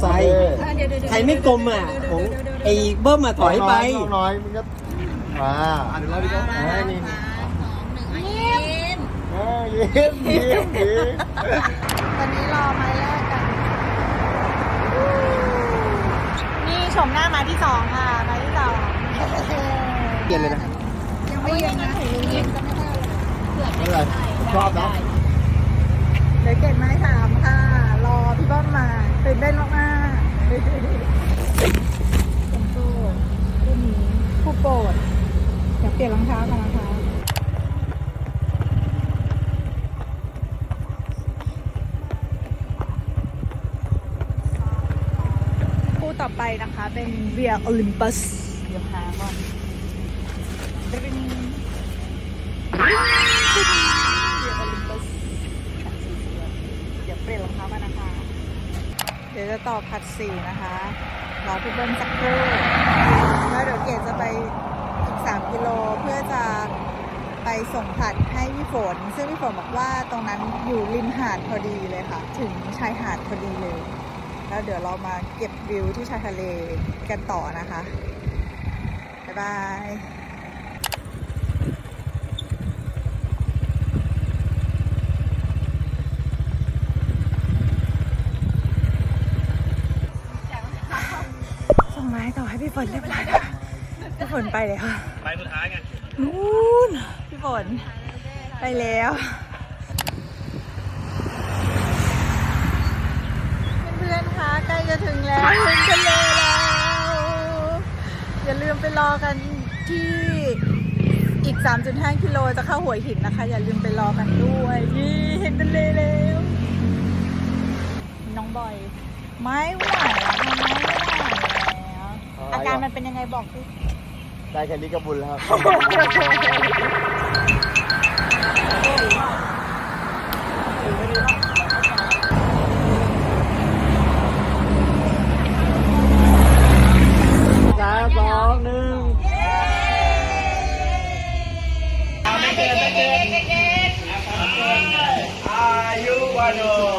ไซค์ใครไม่กลมอะของไอ้เบิ้มมาถอยไปน้องน้อยมันก็อ่าเดี๋ยวเราดีก็อ่านี่ยิ้มอ่ายิ้มยิ้มยิ้มตอนนี้รอไม้แรกกัน นี่ชมหน้าไม้ที่สองค่ะไม้ที่สองเปลี่ยนเลยนะ ยังไม่เย็นนะยิ้มก็ไม่ได้ไม่เป็นไรชอบนะเดี๋ยวเก็บไม้สามค่ะ รอพี่บ้อมมาตื่นเต้นมากๆเป็นตู้รุ่นนี้ผู้ โปรดเดี๋ยวเปลี่ยนรองเท้ากันนะคะคู่ต่อไปนะคะเป็นเรียโอลิมปัสเดี๋ยวหาก่อนเป็นเรียโอลิมปัสเดี๋ยวเปลี่ยนรองเท้ากันนะคะ เดี๋ยวจะต่อผัดสี่นะคะรอพี่เบิ้ลสักครู่ แล้วเดี๋ยวเกดจะไปอีก 3 กิโลเพื่อจะไปส่งผัดให้พี่ฝน ซึ่งพี่ฝนบอกว่าตรงนั้นอยู่ริมหาดพอดีเลยค่ะ ถึงชายหาดพอดีเลย แล้วเดี๋ยวเรามาเก็บวิวที่ชายทะเลกันต่อนะคะ บ๊ายบาย ม้ต่อให้พี่ฝนเรียบร้อยแล้วพี่ฝนไปเลยค่ะไปสุดท้ายไงนู่นพี่ฝนไปแล้วเพื่อนๆคะใกล้จะถึงแล้วถึงทะเลแล้วอย่าลืมไปรอกันที่อีก 3.5 กิโลจะเข้าหัวหินนะคะ อย่าลืมไปรอกันด้วยนี่เห็นทะเลแล้วน้องบอย ไม่ไหวแล้วทำไม การมันเป็นยังไงบอกสิได้แค่นี้ก็บุญแล้วครับ สามสองหนึ่งอายุวันโอ